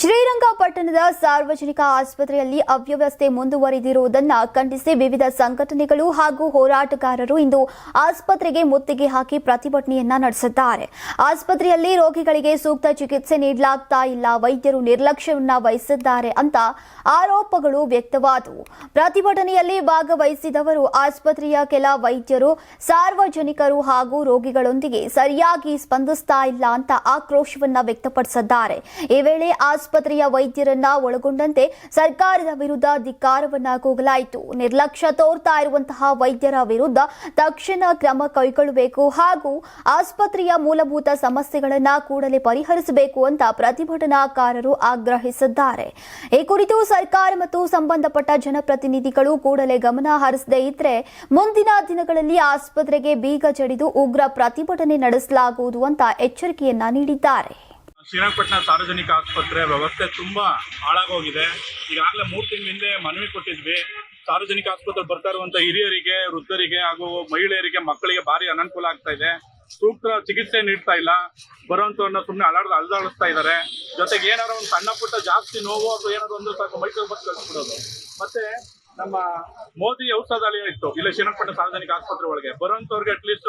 ಶ್ರೀರಂಗಪಟ್ಟಣದ ಸಾರ್ವಜನಿಕ ಆಸ್ಪತ್ರೆಯಲ್ಲಿ ಅವ್ಯವಸ್ಥೆ ಮುಂದುವರಿದಿರುವುದನ್ನು ಖಂಡಿಸಿ ವಿವಿಧ ಸಂಘಟನೆಗಳು ಹಾಗೂ ಹೋರಾಟಗಾರರು ಇಂದು ಆಸ್ಪತ್ರೆಗೆ ಮುತ್ತಿಗೆ ಹಾಕಿ ಪ್ರತಿಭಟನೆಯನ್ನ ನಡೆಸಿದ್ದಾರೆ. ಆಸ್ಪತ್ರೆಯಲ್ಲಿ ರೋಗಿಗಳಿಗೆ ಸೂಕ್ತ ಚಿಕಿತ್ಸೆ ನೀಡಲಾಗ್ತಾ ಇಲ್ಲ, ವೈದ್ಯರು ನಿರ್ಲಕ್ಷ್ಯವನ್ನ ವಹಿಸಿದ್ದಾರೆ ಅಂತ ಆರೋಪಗಳು ವ್ಯಕ್ತವಾದವು. ಪ್ರತಿಭಟನೆಯಲ್ಲಿ ಭಾಗವಹಿಸಿದವರು ಆಸ್ಪತ್ರೆಯ ಕೆಲ ವೈದ್ಯರು, ಸಾರ್ವಜನಿಕರು ಹಾಗೂ ರೋಗಿಗಳೊಂದಿಗೆ ಸರಿಯಾಗಿ ಸ್ಪಂದಿಸ್ತಾ ಇಲ್ಲ ಅಂತ ಆಕ್ರೋಶವನ್ನ ವ್ಯಕ್ತಪಡಿಸಿದ್ದಾರೆ. ಈ ವೇಳೆ ಆಸ್ಪತ್ರೆಯ ವೈದ್ಯರನ್ನ ಒಳಗೊಂಡಂತೆ ಸರ್ಕಾರದ ವಿರುದ್ಧ ಧಿಕ್ಕಾರವನ್ನ ಕೂಗಲಾಯಿತು. ನಿರ್ಲಕ್ಷ್ಯ ತೋರ್ತಾ ಇರುವಂತಹ ವೈದ್ಯರ ವಿರುದ್ಧ ತಕ್ಷಣ ಕ್ರಮ ಕೈಗೊಳ್ಳಬೇಕು ಹಾಗೂ ಆಸ್ಪತ್ರೆಯ ಮೂಲಭೂತ ಸಮಸ್ಯೆಗಳನ್ನ ಕೂಡಲೇ ಪರಿಹರಿಸಬೇಕು ಅಂತ ಪ್ರತಿಭಟನಾಕಾರರು ಆಗ್ರಹಿಸಿದ್ದಾರೆ. ಈ ಕುರಿತು ಸರ್ಕಾರ ಮತ್ತು ಸಂಬಂಧಪಟ್ಟ ಜನಪ್ರತಿನಿಧಿಗಳು ಕೂಡಲೇ ಗಮನ ಹರಿಸದೇ ಇದ್ರೆ ಮುಂದಿನ ದಿನಗಳಲ್ಲಿ ಆಸ್ಪತ್ರೆಗೆ ಬೀಗ ಜಡಿದು ಉಗ್ರ ಪ್ರತಿಭಟನೆ ನಡೆಸಲಾಗುವುದು ಅಂತ ಎಚ್ಚರಿಕೆಯನ್ನ ನೀಡಿದ್ದಾರೆ. ಶ್ರೀರಂಗಪಟ್ಟಣ ಸಾರ್ವಜನಿಕ ಆಸ್ಪತ್ರೆ ವ್ಯವಸ್ಥೆ ತುಂಬಾ ಹಾಳಾಗೋಗಿದೆ. ಈಗಾಗಲೇ ಮೂರು ತಿಂಗಳ ಹಿಂದೆ ಮನವಿ ಕೊಟ್ಟಿದ್ವಿ. ಸಾರ್ವಜನಿಕ ಆಸ್ಪತ್ರೆ ಬರ್ತಾ ಇರುವಂಥ ಹಿರಿಯರಿಗೆ, ವೃದ್ಧರಿಗೆ ಹಾಗೂ ಮಹಿಳೆಯರಿಗೆ ಮಕ್ಕಳಿಗೆ ಭಾರಿ ಅನನುಕೂಲ ಆಗ್ತಾ ಇದೆ. ಸೂಕ್ತ ಚಿಕಿತ್ಸೆ ನೀಡ್ತಾ ಇಲ್ಲ. ಬರುವಂತವ್ರನ್ನ ಸುಮ್ಮನೆ ಅಲಾಡ್ ಅಲ್ದಾಡಿಸ್ತಾ ಇದ್ದಾರೆ ಜೊತೆಗೆ ಏನಾದ್ರು ಒಂದು ಸಣ್ಣ ಪುಟ್ಟ ಜಾಸ್ತಿ ನೋವು ಅಥವಾ ಏನಾದ್ರು ಒಂದು ಸ್ವಲ್ಪ ಮೈಸೂರು ಬಸ್ ಕಳಿಸ್ಬಿಡೋದು. ಮತ್ತೆ ನಮ್ಮ ಮೋದಿ ಔಷಧಾಲಯ ಇತ್ತು. ಇಲ್ಲ, ಶ್ರೀರಂಗಪಟ್ಟಣ ಸಾರ್ವಜನಿಕ ಆಸ್ಪತ್ರೆ ಒಳಗೆ. ಬರುವಂತವ್ರಿಗೆ ಅಟ್ಲೀಸ್ಟ್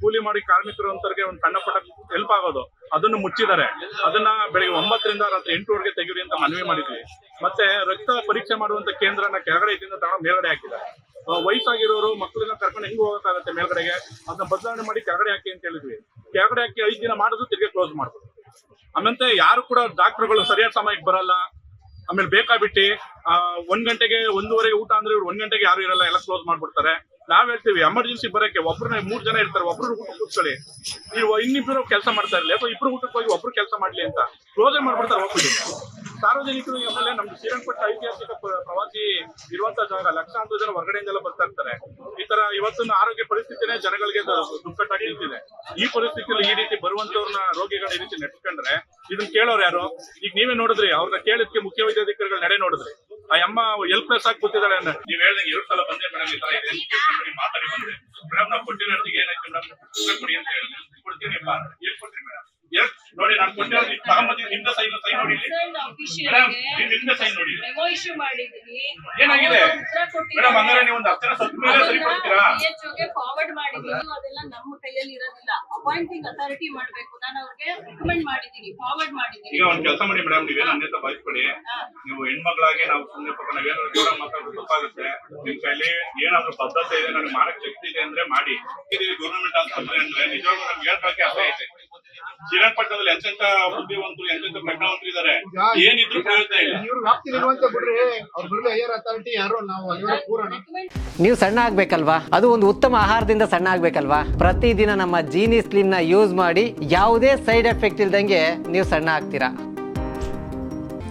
ಕೂಲಿ ಮಾಡಿ ಕಾರ್ಮಿಕರು ಅಂತವ್ರಿಗೆ ಒಂದು ಸಣ್ಣ ಪುಟ್ಟ ಹೆಲ್ಪ್ ಆಗೋದು. ಅದನ್ನು ಮುಚ್ಚಿದ್ದಾರೆ. ಅದನ್ನ ಬೆಳಿಗ್ಗೆ ಒಂಬತ್ತರಿಂದ ರಾತ್ರಿ ಎಂಟುವರೆಗೆ ತೆಗೀರಿ ಅಂತ ಮನವಿ ಮಾಡಿದ್ವಿ. ಮತ್ತೆ ರಕ್ತ ಪರೀಕ್ಷೆ ಮಾಡುವಂತ ಕೇಂದ್ರನ ಕೆಳಗಡೆ ಇದರಿಂದ ತಗೊಂಡು ಮೇಲ್ಗಡೆ ಹಾಕಿದ್ದಾರೆ. ವಯಸ್ಸಾಗಿರೋರು, ಮಕ್ಕಳನ್ನ ಕರ್ಕೊಂಡು ಹೆಂಗ್ ಹೋಗೋಕ್ಕಾಗತ್ತೆ ಮೇಲ್ಗಡೆಗೆ? ಅದನ್ನ ಬದಲಾವಣೆ ಮಾಡಿ ಕೆಳಗಡೆ ಹಾಕಿ ಅಂತ ಹೇಳಿದ್ವಿ. ಕೆಳಗಡೆ ಹಾಕಿ ಐದು ದಿನ ಮಾಡೋದು ತಿರ್ಗಿ ಕ್ಲೋಸ್ ಮಾಡ್ಬೋದು. ಆಮೇಲೆ ಯಾರು ಕೂಡ ಡಾಕ್ಟರ್ಗಳು ಸರಿಯಾದ ಸಮಯಕ್ಕೆ ಬರಲ್ಲ. ಆಮೇಲೆ ಬೇಕಾಬಿಟ್ಟಿ ಆ, ಒಂದ್ ಗಂಟೆಗೆ ಒಂದೂವರೆಗೆ ಊಟ ಅಂದ್ರೆ ಇವ್ರು ಒಂದ್ ಗಂಟೆಗೆ ಯಾರು ಇರಲ್ಲ ಎಲ್ಲ ಕ್ಲೋಸ್ ಮಾಡ್ಬಿಡ್ತಾರೆ. ನಾವ್ ಹೇಳ್ತೀವಿ ಎಮರ್ಜೆನ್ಸಿ ಬರಕ್ಕೆ ಒಬ್ರನ್ನ ಮೂರ್ ಜನ ಇರ್ತಾರೆ ಒಬ್ರು ಊಟ ಕೂತ್ಕೊಳ್ಳಿ. ನೀವು ಇನ್ನಿಬ್ರು ಕೆಲಸ ಮಾಡ್ತಾ ಇರಲಿ ಅಥವಾ ಇಬ್ರು ಊಟಕ್ಕೆ ಹೋಗಿ ಒಬ್ರು ಕೆಲಸ ಮಾಡ್ಲಿ ಅಂತ ಕ್ಲೋಸೇ ಮಾಡ್ಬಿಡ್ತಾರೆ ಹೋಗ್ಬಿಟ್ಟು ಸಾರ್ವಜನಿಕರು ಆಮೇಲೆ ನಮ್ದು ಶ್ರೀರಂಗಪಟ್ಟ ಐತಿಹಾಸಿಕ ಪ್ರವಾಸಿ ಇರುವಂತ ಜಾಗ ಲಕ್ಷಾಂತರ ಜನ ಹೊರಗಡೆಯಿಂದೆಲ್ಲ ಬರ್ತಾ ಇರ್ತಾರೆ. ಈ ತರ ಇವತ್ತಿನ ಆರೋಗ್ಯ ಪರಿಸ್ಥಿತಿನೇ ಜನಗಳಿಗೆ ದುಕ್ಕಟ್ಟಾಗಿ ನಿಂತಿದೆ. ಈ ಪರಿಸ್ಥಿತಿಯಲ್ಲಿ ಈ ರೀತಿ ಬರುವಂತವ್ರನ್ನ ರೋಗಿಗಳ ಈ ರೀತಿ ನೆಟ್ಕೊಂಡ್ರೆ ಇದನ್ನ ಕೇಳೋರು ಯಾರು? ಈಗ ನೀವೇ ನೋಡಿದ್ರಿ, ಅವ್ರನ್ನ ಕೇಳಿದ್ಕೆ ಮುಖ್ಯ ವೈದ್ಯಾಧಿಕಾರಿಗಳು ನಡೆ ನೋಡಿದ್ರಿ. ಆ ಅಮ್ಮ ಹೆಲ್ಪ್ಲೆಸ್ ಆಗಿ ಕೂತಿದ್ದಾಳೆ ನೀವ್ ಹೇಳಿದಂಗೆ ಎರಡು ಸಲ ಬಂದೆ ಮೇಡಮ್ ಈ ತರ ಮಾತಾಡಿ ಬಂದ್ರೆ. ಮೇಡಮ್, ನಾವು ಕೊಟ್ಟಿನ ಏನಾಯ್ತು ಮೇಡಮ್? ಕೊಡಿ ಅಂತ ಹೇಳಿದೆ. ಕೊಡ್ತೀನಿ ನೋಡಿ ನಾನು ಕೊಟ್ಟಿರೋದು ತಗೊಂಬಂದಿದ್ದು ನಿಮ್ದ ಸೈನ್ ಸೈನ್ ನೋಡಿ ಇಲ್ಲಿ. ಮೇಡಮ್ ನೀವು ನಿಮ್ದ ಸೈನ್ ನೋಡಿ. ಇಲ್ಲಿ. ಮೆಮೊ ಇಶ್ಯೂ ಮಾಡಿದೀನಿ ಏನಾಗಿದೆ? ಅವ್ರು ಉತ್ತರ ಕೊಟ್ಟಿದ್ದಾರೆ. ಮೇಡಮ್ ಹಂಗಾರೆ ನೀವು ಒಂದು ಹತ್ತು ಜನ ಮೇಲೆ ಸರಿಪಡಿಸ್ತೀರಾ? DHO ಗೆ ಫಾರ್ವರ್ಡ್ ಮಾಡಿದೀನಿ ಅದೆಲ್ಲ ನಮ್ಮ ಕೈಯಲ್ಲಿ ಇರೋದಿಲ್ಲ. ಅಪಾಯಿಂಟಿಂಗ್ ಅಥಾರಿಟಿ ಮಾಡ್ಬೇಕು. ನಾನು ಅವ್ರಿಗೆ ರೆಕಮೆಂಡ್ ಮಾಡಿದೀನಿ ಫಾರ್ವರ್ಡ್ ಮಾಡಿದೀನಿ ಈಗ ಒಂದ್ ಕೆಲಸ ಮಾಡಿ ಮೇಡಮ್ ನೀವೇನು ಹಂಗೆ ಕೊಡಿ ನೀವು ಹೆಣ್ಮಕ್ಳಾಗಿ ನಾವು ಸುಮ್ಮನೆ ಪಕ್ಕ ನಾವೇನಾದ್ರು ಜೋರ ಮಾತಾಡೋದು ತಪ್ಪಾಗುತ್ತೆ. ನಿಮ್ ಕೈಲಿ ಏನಾದ್ರು ಬದ್ಧತೆ ಇದೆ ನನಗೆ ಮಾಡಕ್ ಶಕ್ತಿ ಇದೆ ಅಂದ್ರೆ ಮಾಡಿ. ಗೌರ್ಮೆಂಟ್ ಆಸ್ಪತ್ರೆ ಅಂದ್ರೆ ನಿಜವಾಗ್ಲೂ ನಮ್ಗೆ ಹೇಳ್ಕೊಳಕ್ಕೆ ಅರ್ಥ ಐತೆ. ಶ್ರೀರಂಗಪಟ್ಟಣದಲ್ಲಿ ಅತ್ಯಂತ ಬುದ್ಧಿವಂತರು ಅತ್ಯಂತ ಪ್ರಜ್ಞಾವಂತರು ಇದ್ದಾರೆ. ಏನಿದ್ರು ಪ್ರಯೋಜನ ಇಲ್ಲ. ಇವ್ರು ವ್ಯಾಪ್ತಿಲಿರುವಂತ ಬಿಡ್ರಿ ಅವ್ರು ಬಿಡ್ರಿ ಹೈಯರ್ ಅಥಾರಿಟಿ ಯಾರು ನಾವು ಕೂರೋಣ ನೀವು ಸಣ್ಣ ಆಗ್ಬೇಕಲ್ವಾ? ಅದು ಒಂದು ಉತ್ತಮ ಆಹಾರದಿಂದ ಸಣ್ಣ ಆಗ್ಬೇಕಲ್ವಾ? ಪ್ರತಿದಿನ ನಮ್ಮ ಜೀನಿ ಸ್ಲಿಮ್ನ ಯೂಸ್ ಮಾಡಿ ಯಾವುದೇ ಸೈಡ್ ಎಫೆಕ್ಟ್ ಇಲ್ದಂಗೆ ನೀವು ಸಣ್ಣ ಆಗ್ತೀರಾ?